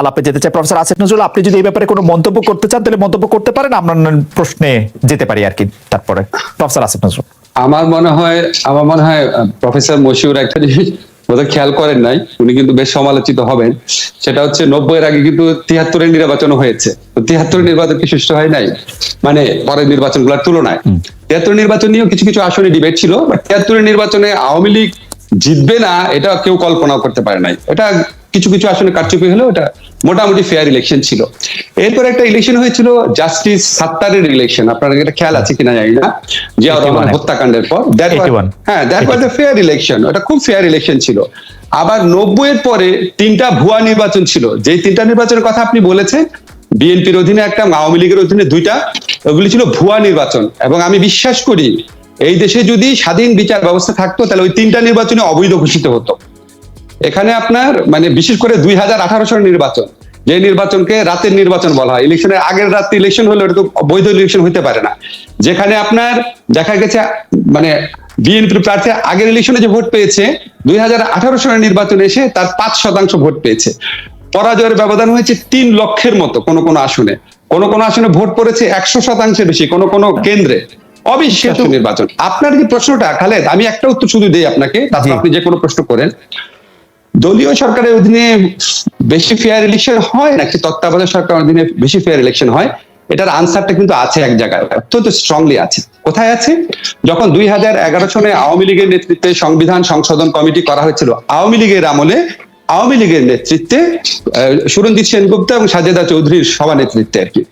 আলাপে যেতে চাই। প্রফেসর আসিফ নজরুল আপনি যদি এই ব্যাপারে কোনো মন্তব্য করতে চান তাহলে মন্তব্য করতে পারেন আমরা প্রশ্নে যেতে পারি আর কি তারপরে। প্রফেসর আসিফ নজরুল। আমার মনে হয় আমার মনে হয় প্রফেসর মশিউর একটা জিনিস বোধহয় খেয়াল করেন নাই উনি কিন্তু বেশ সমালোচিত হবেন। সেটা হচ্ছে নব্বইয়ের আগে কিন্তু তিয়াত্তরের নির্বাচন হয়েছে। তিয়াত্তরের নির্বাচন কি সুষ্ঠু হয় নাই? মানে পরের নির্বাচনগুলোর তুলনায়। তিয়াত্তর নির্বাচন নিয়েও কিছু কিছু আসনে ডিবেট ছিল বাট তিয়াত্তরের নির্বাচনে আওয়ামী লীগ জিতবে না এটা কেউ কল্পনাও করতে পারে নাই। এটা কিছু কিছু আসনে কারচুপি হলেও এটা মোটামুটি ফেয়ার ইলেকশন ছিল। এরপর একটা ইলেকশন হয়েছিল জাস্টিস সাত্তারের ইলেকশন আপনার এটা খেয়াল আছে কিনা জানি না। জিয়াউর রহমান হত্যাকাণ্ডের পর। That was- 81 হ্যাঁ that was a fair election ওটা খুব ফেয়ার ইলেকশন ছিল। আবার নব্বই এর পরে তিনটা ভুয়া নির্বাচন ছিল। যেই তিনটা নির্বাচনের কথা আপনি বলেছেন বিএনপির অধীনে একটা আওয়ামী লীগের অধীনে দুইটা ওগুলি ছিল ভুয়া নির্বাচন। এবং আমি বিশ্বাস করি এই দেশে যদি স্বাধীন বিচার ব্যবস্থা থাকতো তাহলে ওই তিনটা নির্বাচনে অবৈধ ঘোষিত হতো। এখানে আপনার মানে বিশেষ করে দুই হাজার আঠারো সালের নির্বাচন যে নির্বাচনকে রাতের নির্বাচন বলা হয় ইলেকশনের আগের রাতে ইলেকশন হলে ওটা তো বৈধ ইলেকশন হতে পারে না। যেখানে আপনার দেখা গেছে মানে বিএনপির প্রার্থী আগের ইলেকশনে যে ভোট পেয়েছে দুই হাজার আঠারো সালের নির্বাচনে এসে তার পাঁচ শতাংশ ভোট পেয়েছে। পরাজয়ের ব্যবধান হয়েছে তিন লক্ষের মতো কোন কোন আসনে। কোন কোন আসনে ভোট পড়েছে একশো শতাংশের বেশি কোন কোন কেন্দ্রে। অবিশ্বাস্য নির্বাচন। আপনার যে প্রশ্নটা খালেদ? আমি একটা উত্তর শুধু দিই আপনাকে তারপর আপনি যে কোনো প্রশ্ন করেন। দলীয় সরকারের অধীনে বেশি ফেয়ার ইলেকশন হয় নাকি তত্ত্বাবধায়ক সরকারের অধীনে বেশি ফেয়ার ইলেকশন হয়? এটার আনসারটা কিন্তু আছে এক জায়গায়, অত্যন্ত স্ট্রংলি আছে। কোথায় আছে? যখন দুই হাজার এগারো সনে আওয়ামী লীগের নেতৃত্বে সংবিধান সংশোধন কমিটি করা হয়েছিল, আওয়ামী লীগের আমলে আওয়ামী লীগের নেতৃত্বে সুরঞ্জিত সেনগুপ্ত এবং সাজেদা চৌধুরীর সভা নেতৃত্বে আর কি।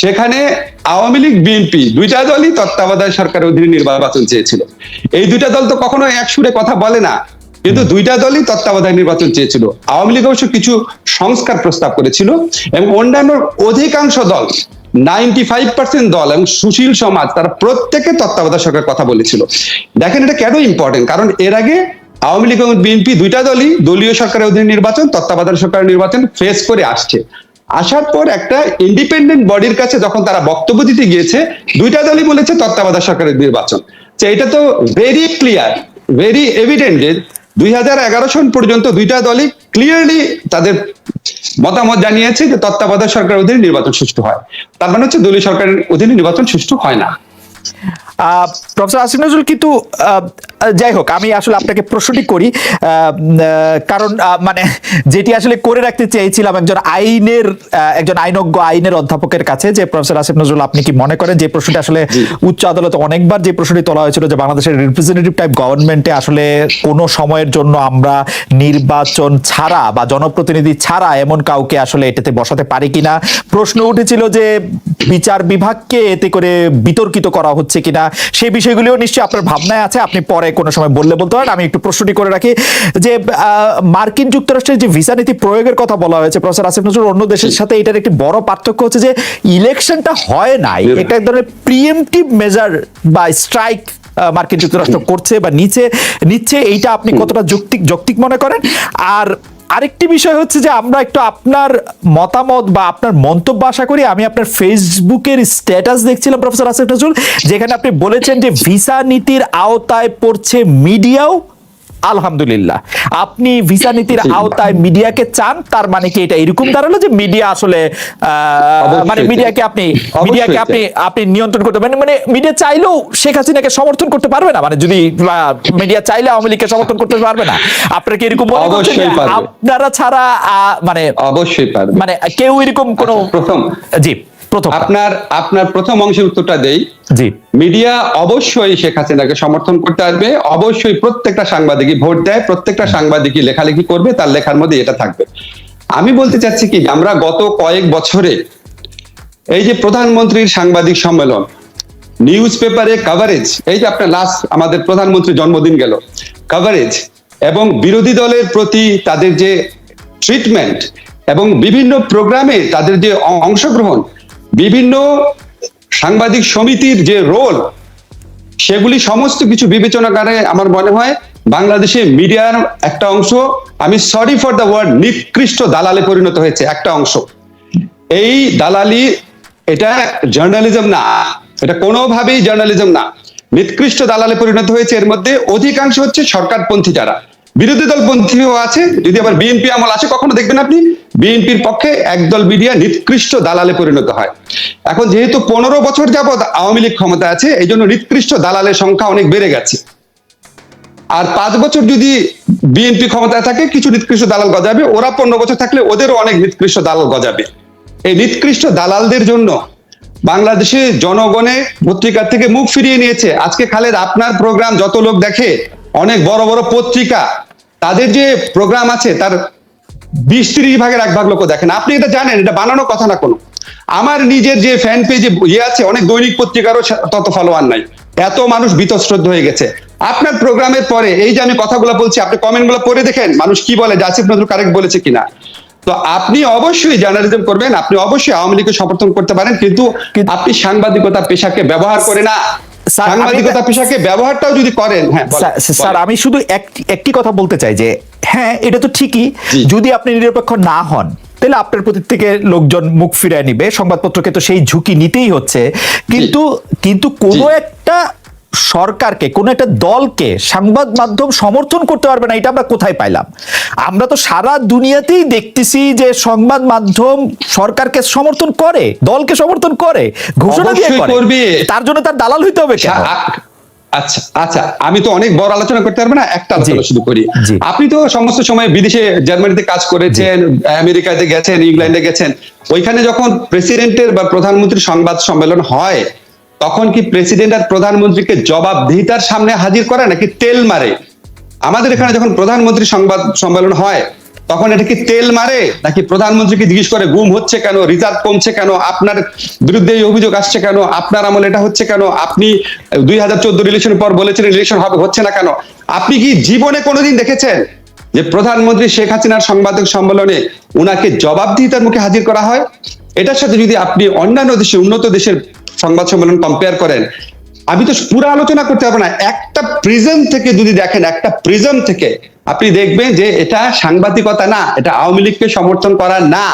সেখানে আওয়ামী লীগ, বিএনপি দুইটা দলই তত্ত্বাবধায়ক সরকারের অধীনে নির্বাচন চেয়েছিল। এই দুইটা দল তো কখনো এক সুরে কথা বলে না। কিন্তু দুইটা দলই তত্ত্বাবধায়ক নির্বাচন চেয়েছিল। আওয়ামী লীগ অবশ্য কিছু সংস্কার প্রস্তাব করেছিল এবং অন্যান্য অধিকাংশ দল নাইনটি ফাইভ পার্সেন্ট দল এবং সুশীল সমাজ, তারা প্রত্যেকে তত্ত্বাবধায়ক সরকারের কথা বলেছিল। দেখেন এটা কেন ইম্পর্টেন্ট কারণ এর আগে আওয়ামী লীগ এবং বিএনপি দুইটা দলই দলীয় সরকারের অধীনে নির্বাচন, তত্ত্বাবধায়ক সরকারের নির্বাচন ফেস করে আসছে। আসার পর একটা ইন্ডিপেন্ডেন্ট বডির কাছে যখন তারা বক্তব্য দিতে গিয়েছে, দুইটা দলই বলেছে তত্ত্বাবধায়ক সরকারের নির্বাচন। এটা তো ভেরি ক্লিয়ার ভেরি এভিডেন্ট দুই হাজার এগারো সন পর্যন্ত দুইটা দলই ক্লিয়ারলি তাদের মতামত জানিয়েছে যে তত্ত্বাবধায়ক সরকারের অধীনে নির্বাচন সুষ্ঠু হয়। তার মানে হচ্ছে দলীয় সরকারের অধীনে নির্বাচন সুষ্ঠু হয় না। প্রফেসর আসিফ নজরুল কিন্তু যাই হোক আমি আসলে আপনাকে প্রশ্নটি করি। কারণ মানে যেটি আসলে করে রাখতে চেয়েছিলাম একজন আইনের একজন আইনজ্ঞ আইনের অধ্যাপকের কাছে যে প্রফেসর আসিফ নজরুল আপনি কি মনে করেন যে প্রশ্নটি আসলে উচ্চ আদালতে অনেকবার যে প্রশ্নটি তোলা হয়েছিল যে বাংলাদেশের রিপ্রেজেন্টেটিভ টাইপ গভর্নমেন্টে আসলে কোনো সময়ের জন্য আমরা নির্বাচন ছাড়া বা জনপ্রতিনিধি ছাড়া এমন কাউকে আসলে এটাতে বসাতে পারি কিনা? প্রশ্ন উঠেছিল যে বিচার বিভাগকে এতে করে বিতর্কিত করা হচ্ছে কিনা? সেই বিষয়গুলিও নিশ্চয়ই আপনার ভাবনায় আছে। আপনি পরে কোনো সময় বললে বলতে পারেন। আমি একটু প্রশ্নটি করে রাখি যে মার্কিন যুক্তরাষ্ট্রের যে ভিসা নীতি প্রয়োগের কথা বলা হয়েছে প্রফেসর আসিফ নজরুল অন্য দেশের সাথে এটার একটি বড় পার্থক্য হচ্ছে যে ইলেকশনটা হয় নাই। এটা এক ধরনের প্রিএমটিভ মেজার বা স্ট্রাইক মার্কিন যুক্তরাষ্ট্র করছে বা নিচে নিচ্ছে এইটা আপনি কতটা যৌক্তিক যৌক্তিক মনে করেন? আর আরেকটি বিষয় হচ্ছে যে আমরা একটু আপনার মতামত বা আপনার মন্তব্য আশা করি। আমি আপনার ফেসবুকের স্ট্যাটাস দেখছিলাম প্রফেসর আসিফ নজরুল যেখানে আপনি বলেছেন যে ভিসা নীতির আওতায় পড়ছে মিডিয়াও। আলহামদুলিল্লাহ। আপনি ভিসা নীতির আওতায় মিডিয়াকে চান তার মানে কি এটা এরকম দাঁড়াল যে মিডিয়া আসলে মানে মিডিয়াকে আপনি মিডিয়াকে আপনি আপনি নিয়ন্ত্রণ করতে পারেন। মানে মিডিয়া চাইলেও শেখ হাসিনাকে সমর্থন করতে পারবে না। মানে যদি মিডিয়া চাইলে আওয়ামী লীগকে সমর্থন করতে পারবে না। আপনার কি এরকম মনে অবশ্যই আপনারা ছাড়া আহ, মানে অবশ্যই পারবে। মানে কেউ এরকম কোনো আচ্ছা, প্রথম জি। প্রথম। আপনার আপনার প্রথম অংশের উত্তরটা দেই। জি। মিডিয়া অবশ্যই শেখ হাসিনাকে সমর্থন করতে আসবে। অবশ্যই প্রত্যেকটা সাংবাদিকই ভোট দেয় প্রত্যেকটা সাংবাদিকই লেখালেখি করবে তার লেখার মধ্যে এটা থাকবে। আমি বলতে চাচ্ছি কি আমরা গত কয়েক বছরে এই যে প্রধানমন্ত্রীর সাংবাদিক সম্মেলন নিউজ পেপারে কভারেজ এই যে আপনার লাস্ট আমাদের প্রধানমন্ত্রী জন্মদিন গেল কাভারেজ এবং বিরোধী দলের প্রতি তাদের যে ট্রিটমেন্ট এবং বিভিন্ন প্রোগ্রামে তাদের যে অংশগ্রহণ বিভিন্ন সাংবাদিক সমিতির যে রোল, সেগুলি সমস্ত কিছু বিবেচনা করে আমার মনে হয় বাংলাদেশে মিডিয়ার একটা অংশ, আমি সরি ফর দ্য ওয়ার্ড নিকৃষ্ট দালালে পরিণত হয়েছে একটা অংশ। এই দালালি এটা জার্নালিজম না, এটা কোনোভাবেই জার্নালিজম না। নিকৃষ্ট দালালে পরিণত হয়েছে এর মধ্যে অধিকাংশ হচ্ছে সরকারপন্থী যারা। বিরোধী দল পন্থীও আছে। যদি আবার বিএনপি আমল আছে কখনো দেখবেন আপনি? বিএনপির পক্ষে একদল মিডিয়া নিকৃষ্ট দালালে পরিণত হয়। এখন যেহেতু পনেরো বছর যাবৎ আওয়ামী লীগ ক্ষমতা আছে, এই জন্য নিকৃষ্ট দালালের সংখ্যা অনেক বেড়ে গেছে। আর পাঁচ বছর যদি বিএনপি ক্ষমতায় থাকে, কিছু নিকৃষ্ট দালাল গজাবে। ওরা পনেরো বছর থাকলে ওদেরও অনেক নিকৃষ্ট দালাল গজাবে। এই নিকৃষ্ট দালালদের জন্য বাংলাদেশে জনগণে পত্রিকার থেকে মুখ ফিরিয়ে নিয়েছে। আজকে খালেদ, আপনার প্রোগ্রাম যত লোক দেখে অনেক বড় বড় পত্রিকা তাদের যে প্রোগ্রাম আছে তার বিশ ত্রিশ ভাগের এক ভাগ লোক দেখেন আপনি এটা জানেন এটা বানানো কথা না কোনো। আমার নিজের যে ফ্যান পেজে ইয়ে আছে অনেক দৈনিক পত্রিকারও তত ফলোয়ার নাই। এত মানুষ বিতশ্রদ্ধ হয়ে গেছে। আপনার প্রোগ্রামের পরে এই যে আমি কথাগুলো বলছি আপনি কমেন্টগুলো পড়ে দেখেন মানুষ কি বলে জাসিফ নজরুল কারেক্ট বলেছে কিনা। তো আপনি অবশ্যই জার্নালিজম করবেন আপনি অবশ্যই আওয়ামী লীগকে সমর্থন করতে পারেন কিন্তু আপনি সাংবাদিকতা পেশাকে ব্যবহার করে না। সাংবাদিকতা পেশাকে ব্যবহারটাও যদি করেন হ্যাঁ স্যার- আমি শুধু একটি একটি কথা বলতে চাই যে হ্যাঁ এটা তো ঠিকই যদি আপনি নিরপেক্ষ না হন তাহলে আপনার প্রতি থেকে লোকজন মুখ ফিরিয়ে নিবে সংবাদপত্রকে তো সেই ঝুঁকি নিতেই হচ্ছে। কিন্তু কিন্তু কোনো একটা সরকারকে কোন একটা দলকে সংবাদ মাধ্যম সমর্থন করতে পারবে না এটা আমরা কোথায় পাইলাম? আমরা তো সারা দুনিয়াতেই দেখতেছি যে সংবাদ মাধ্যম সরকারকে সমর্থন করে দলকে সমর্থন করে ঘোষণা দিয়ে করবে। তার জন্য তার দালাল হইতে হবে আচ্ছা আচ্ছা আমি তো অনেক বড় আলোচনা করতে পারব না একটা আলোচনা শুধু করি। আপনি তো সমস্ত সময় বিদেশে জার্মানিতে কাজ করেছেন আমেরিকাতে গেছেন ইংল্যান্ডে গেছেন ওইখানে যখন প্রেসিডেন্টের বা প্রধানমন্ত্রীর সংবাদ সম্মেলন হয় তখন কি প্রেসিডেন্ট আর প্রধানমন্ত্রীকে জবাবদিহিতার সামনে হাজির করে নাকি তেল মারে? আমাদের এখানে যখন প্রধানমন্ত্রী সংবাদ সম্মেলন হয়, তখন এটা কি তেল মারে? নাকি প্রধানমন্ত্রীকে জিজ্ঞেস করে গুম হচ্ছে কেন, রিজার্ভ কমছে কেন, আপনার বিরুদ্ধে এই অভিযোগ আসছে কেন, আপনার আমল এটা হচ্ছে কেন, আপনি দুই হাজার চোদ্দ ইলেকশনের পর বলেছেন ইলেকশন হবে, হচ্ছে না কেন? আপনি কি জীবনে কোনোদিন দেখেছেন যে প্রধানমন্ত্রী শেখ হাসিনার সাংবাদিক সম্মেলনে উনাকে জবাবদিহিতার মুখে হাজির করা হয়? এটার সাথে যদি আপনি অন্যান্য দেশে, উন্নত দেশের সংবাদ সম্মেলন কম্পেয়ার করেন, আমি তো পুরো আলোচনা করতে পারব না। একটা প্রিজম থেকে যদি দেখেন, একটা প্রিজম থেকে, আপনি দেখবেন যে এটা সাংবাদিকতা না, এটা আওয়ামী লীগকে সমর্থন করা না।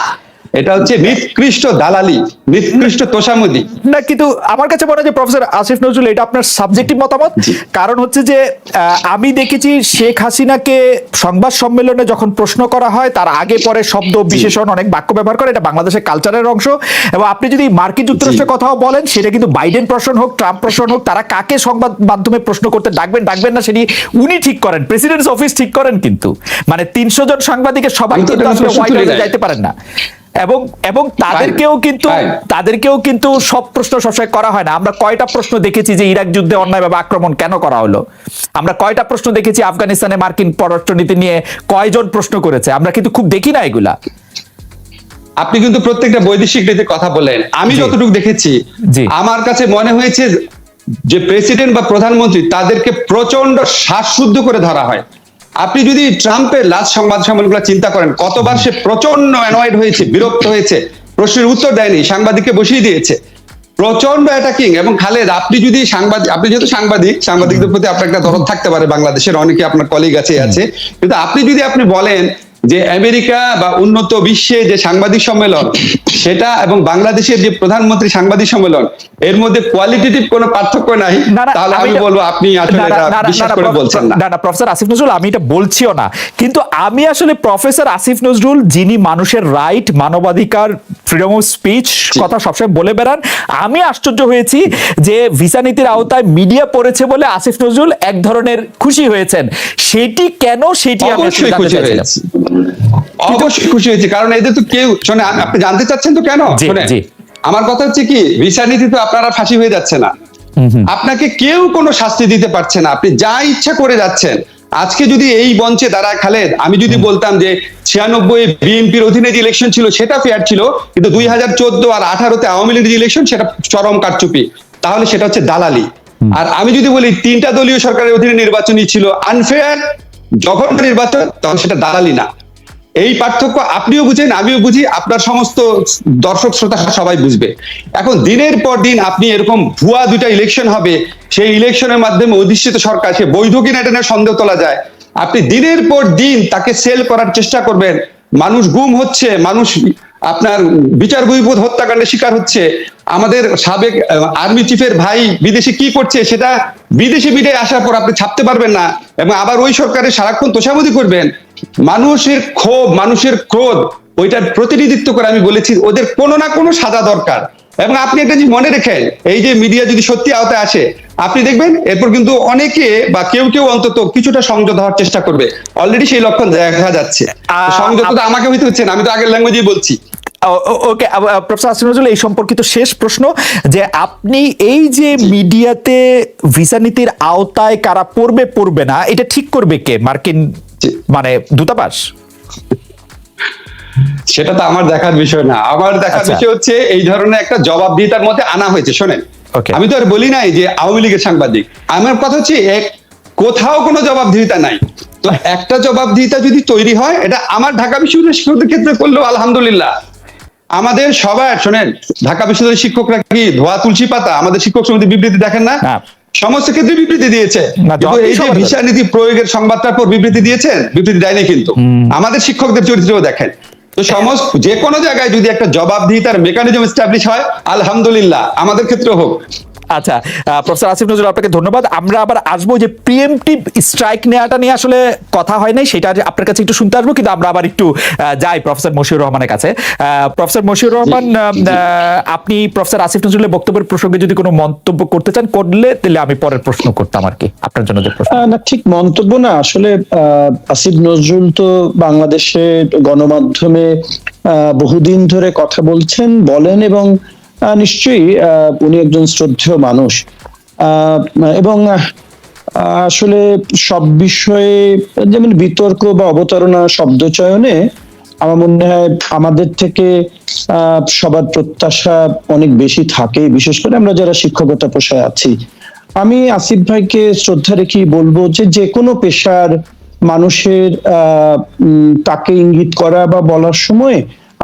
এটা হচ্ছে নিকৃষ্ট দালালি নিকৃষ্ট তোষামুদি। না কিন্তু আমার কাছে মনে হয় যে প্রফেসর আসিফ নজরুল এটা আপনার সাবজেক্টিভ মতামত? কারণ হচ্ছে যে আমি দেখেছি শেখ হাসিনাকে সংবাদ সম্মেলনে যখন প্রশ্ন করা হয় তার আগে পরে শব্দ বিশেষণ অনেক বাক্য ব্যবহার করে এটা বাংলাদেশের কালচারের অংশ। এবং আপনি যদি মার্কিন যুক্তরাষ্ট্রের কথাও বলেন সেটা কিন্তু বাইডেন প্রশ্ন হোক ট্রাম্প প্রশ্ন হোক তারা কাকে সংবাদ মাধ্যমে প্রশ্ন করতে ডাকবেন ডাকবেন না সেটি উনি ঠিক করেন প্রেসিডেন্টস অফিস ঠিক করেন কিন্তু। মানে তিনশো জন সাংবাদিকের সবাই কিন্তু আসলে হোয়াইট হাউসে যাইতে পারেন না। এবং এবং তাদেরকেও কিন্তু তাদেরকেও কিন্তু সব প্রশ্ন সবসময় করা হয় না। আমরা কয়টা প্রশ্ন দেখেছি যে ইরাক যুদ্ধে অন্যায়ভাবে আক্রমণ কেন করা হলো? আমরা কয়টা প্রশ্ন দেখেছি আফগানিস্তানে মার্কিন পররাষ্ট্রনীতি নিয়ে কয়জন প্রশ্ন করেছে? আমরা কিন্তু খুব দেখি না এগুলা। আপনি কিন্তু প্রত্যেকটা বৈদেশিক নীতি কথা বলেন আমি যতটুকু দেখেছি। আমার কাছে মনে হয়েছে যে প্রেসিডেন্ট বা প্রধানমন্ত্রী তাদেরকে প্রচণ্ড শ্বাসশুদ্ধ করে ধরা হয়। আপনি যদি ট্রাম্পের লাস্ট সংবাদ সম্মেলনগুলো চিন্তা করেন, কতবার সে প্রচণ্ড অ্যানয়েড হয়েছে, বিরক্ত হয়েছে, প্রশ্নের উত্তর দেয়নি, সাংবাদিককে বসিয়ে দিয়েছে। প্রচণ্ড অ্যাটাকিং এবং খালেদ, আপনি যদি সাংবাদিক আপনি যেহেতু সাংবাদিক, সাংবাদিকদের প্রতি আপনার একটা দরদ থাকতে পারে, বাংলাদেশের অনেকে আপনার কলিগ আছে আছে। কিন্তু আপনি যদি আপনি বলেন যে আমেরিকা বা উন্নত বিশ্বে যে সাংবাদিক সম্মেলন সেটা এবং বাংলাদেশের যে প্রধানমন্ত্রী সাংবাদিক সম্মেলন এর মধ্যে কোয়ালিটেটিভ কোনো পার্থক্য নাই। তাহলে আমি বলব আপনি আসলে এটা বিশ্বাস করে বলছেন না। না না প্রফেসর আসিফ নজরুল আমি এটা বলছিও না। কিন্তু আমি আসলে প্রফেসর আসিফ নজরুল যিনি মানুষের রাইট মানবাধিকার ফ্রিডম অফ স্পিচ কথা সবসময় বলে বেড়ান আমি আশ্চর্য হয়েছি যে ভিসা নীতির আওতায় মিডিয়া পড়েছে বলে আসিফ নজরুল এক ধরনের খুশি হয়েছেন। সেটি কেন? সেটি আমি খুশি। হয়েছি। অবশ্যই। খুশি হয়েছি কারণ এদের তো কেউ শোনে আপনি জানতে চাচ্ছেন তো কেন। আমার কথা হচ্ছে কি ভিসা নীতি তো আপনারা ফাঁসি হয়ে যাচ্ছে না। আপনাকে কেউ কোনো শাস্তি দিতে পারছে না। আপনি যা ইচ্ছা করে যাচ্ছেন। আজকে যদি এই মঞ্চে দাঁড়ায় খালেদ আমি যদি বলতাম যে ছিয়ানব্বই বিএনপির অধীনে যে ইলেকশন ছিল সেটা ফেয়ার ছিল কিন্তু দুই হাজার চোদ্দ আর আঠারোতে আওয়ামী লীগের যে ইলেকশন সেটা চরম কারচুপি। তাহলে সেটা হচ্ছে দালালি। আর আমি যদি বলি তিনটা দলীয় সরকারের অধীনে নির্বাচনই ছিল আনফেয়ার যখন নির্বাচন তখন সেটা দালালি না। এই পার্থক্য আপনিও বুঝেন, আমিও বুঝি, আপনার সমস্ত দর্শক শ্রোতা সবাই বুঝবে। এখন দিনের পর দিন আপনি এরকম ভুয়া দুইটা ইলেকশন হবে, সেই ইলেকশনের মাধ্যমে অধিষ্ঠিত সরকার, সে বৈধ কিনা এটা সন্দেহ তোলা যায়। আপনি দিনের পর দিন তাকে সেল করার চেষ্টা করবেন, মানুষ গুম হচ্ছে, মানুষ আপনার বিচার বহির্ভূত হত্যাকাণ্ডের শিকার হচ্ছে। আমাদের সাবেক আর্মি চিফের ভাই বিদেশে কি করছে সেটা বিদেশি মিডিয়ায় আসার পর আপনি ছাপতে পারবেন না, এবং আবার ওই সরকারের সারাক্ষণ তোষামতি করবেন। মানুষের ক্ষোভ মানুষের ক্রোধ ওইটার প্রতিনিধিত্ব করে আমি বলেছি ওদের কোনো না কোনো সাজা দরকার। এবং আপনি একটা জিনিস মনে রেখেন এই যে মিডিয়া যদি সত্যি আওতায় আসে আপনি দেখবেন এরপর কিন্তু অনেকে বা কেউ কেউ অন্তত কিছুটা সংযত হওয়ার চেষ্টা করবে। অলরেডি সেই লক্ষণ দেখা যাচ্ছে। সংযত তো আমাকে হইতে হচ্ছে না আমি তো আগের ল্যাঙ্গুয়েজেই বলছি। ওকে প্রফেসর নজরুল এই সম্পর্কিত শেষ প্রশ্ন যে আপনি এই যে মিডিয়াতে ভিসা নীতির আওতায় কারা পড়বে পড়বে না এটা ঠিক করবে কে? মার্কিন। মানে দূতাবাস? সেটা তো আমার দেখার বিষয় না। আমার দেখার আচ্ছা। বিষয় হচ্ছে এই ধরনের একটা জবাবদিহিতার মধ্যে আনা হয়েছে শোনেন। আমি তো আর বলি নাই যে আওয়ামী লীগের সাংবাদিক। আমার কথা হচ্ছে এক কোথাও কোনো জবাবদিহিতা নাই। তো একটা জবাবদিহিতা যদি তৈরি হয় এটা আমার ঢাকা বিশ্ববিদ্যালয়ের ক্ষেত্রে করলেও আলহামদুলিল্লাহ। আমাদের সবার শোনেন ঢাকা বিশ্ববিদ্যালয়ের শিক্ষকরা কি ধোয়া তুলসী পাতা? আমাদের শিক্ষক সমিতি বিবৃতি দেখেন না। সমস্ত ক্ষেত্রে বিবৃতি দিয়েছে। এই যে ভিসা নীতি প্রয়োগের সংবাদটার পর বিবৃতি দিয়েছেন বিবৃতি দেয়নি কিন্তু। আমাদের শিক্ষকদের চরিত্রও দেখেন। তো সমস্ত যে কোনো জায়গায় যদি একটা জবাবদিহিতার মেকানিজম এস্টাবলিশ হয় আলহামদুলিল্লাহ আমাদের ক্ষেত্রে হোক। আচ্ছা প্রফেসর আসিফ নজরুল আপনাকে ধন্যবাদ। আমরা আবার আসব যে প্রিএমটিভ স্ট্রাইক নেওয়াটা নিয়ে আসলে কথা হয় নাই সেটা আপনার কাছে একটু শুনতে আসব কিন্তু আমরা আবার একটু আহ, যাই প্রফেসর মশিউর রহমানের কাছে। আহ, প্রফেসর মশিউর রহমান আপনি প্রফেসর আসিফ নজরুলের বক্তব্যের প্রসঙ্গে যদি কোনো মন্তব্য করতে চান করলে তাহলে আমি পরের প্রশ্ন করতাম আর কি আপনার জন্য যে প্রশ্ন। আহ, না ঠিক মন্তব্য না আসলে আহ, আসিফ নজরুল তো বাংলাদেশে গণমাধ্যমে আহ, বহুদিন ধরে কথা বলছেন বলেন এবং আহ, নিশ্চয়ই উনি একজন শ্রদ্ধেয় মানুষ। এবং আসলে সব বিষয়ে যেমন বিতর্ক বা অবতারণা শব্দ চয়নে আমার মনে হয় আমাদের থেকে সবার প্রত্যাশা অনেক বেশি থাকে বিশেষ করে আমরা যারা শিক্ষকতা পেশায় আছি। আমি আসিফ ভাইকে শ্রদ্ধা রেখে বলব যে যে কোনো পেশার মানুষের তাকে ইঙ্গিত করা বা বলার সময়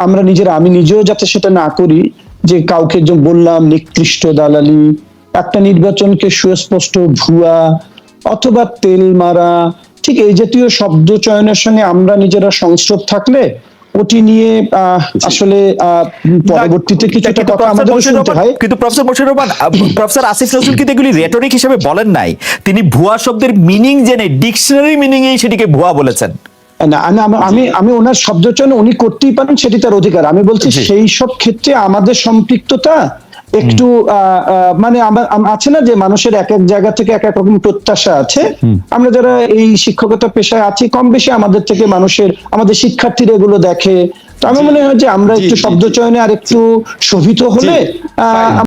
আমরা নিজের, আমি নিজেও যাতে সেটা না করি যে কাউকে যে বললাম নিকৃষ্ট দালালি একটা নির্বাচনকে সুস্পষ্ট ভুয়া অথবা তেল মারা ঠিক এই জাতীয় শব্দ চয়নের সঙ্গে আমরা নিজেরা সংস্রব থাকলে ওটি নিয়ে আসলে পরবর্তীতে কিছুটা কথা আমাদের শুনতে হয়। কিন্তু প্রফেসর মশিউর রহমান প্রফেসর আসিফ নজরুল কিন্তু এগুলি রেটরিক হিসেবে বলেন নাই। তিনি ভুয়া শব্দের মিনিং জেনে ডিকশনারি মিনিং এই সেটিকে ভুয়া বলেছেন। না আমি আমি- আমি ওনার শব্দ চয়ন উনি করতেই পারেন সেটি তার অধিকার। আমি বলছি সেই সব ক্ষেত্রে আমাদের সম্পৃক্ততা একটু মানে আছে না যে মানুষের এক এক জায়গা থেকে এক এক রকম প্রত্যাশা আছে? আমরা যারা এই শিক্ষকতা পেশায় আছি কম বেশি আমাদের থেকে মানুষের আমাদের শিক্ষার্থীরা এগুলো দেখে। তো আমার মনে হয় যে আমরা একটু জি, শব্দ চয়নে আর একটু শোভিত হলে.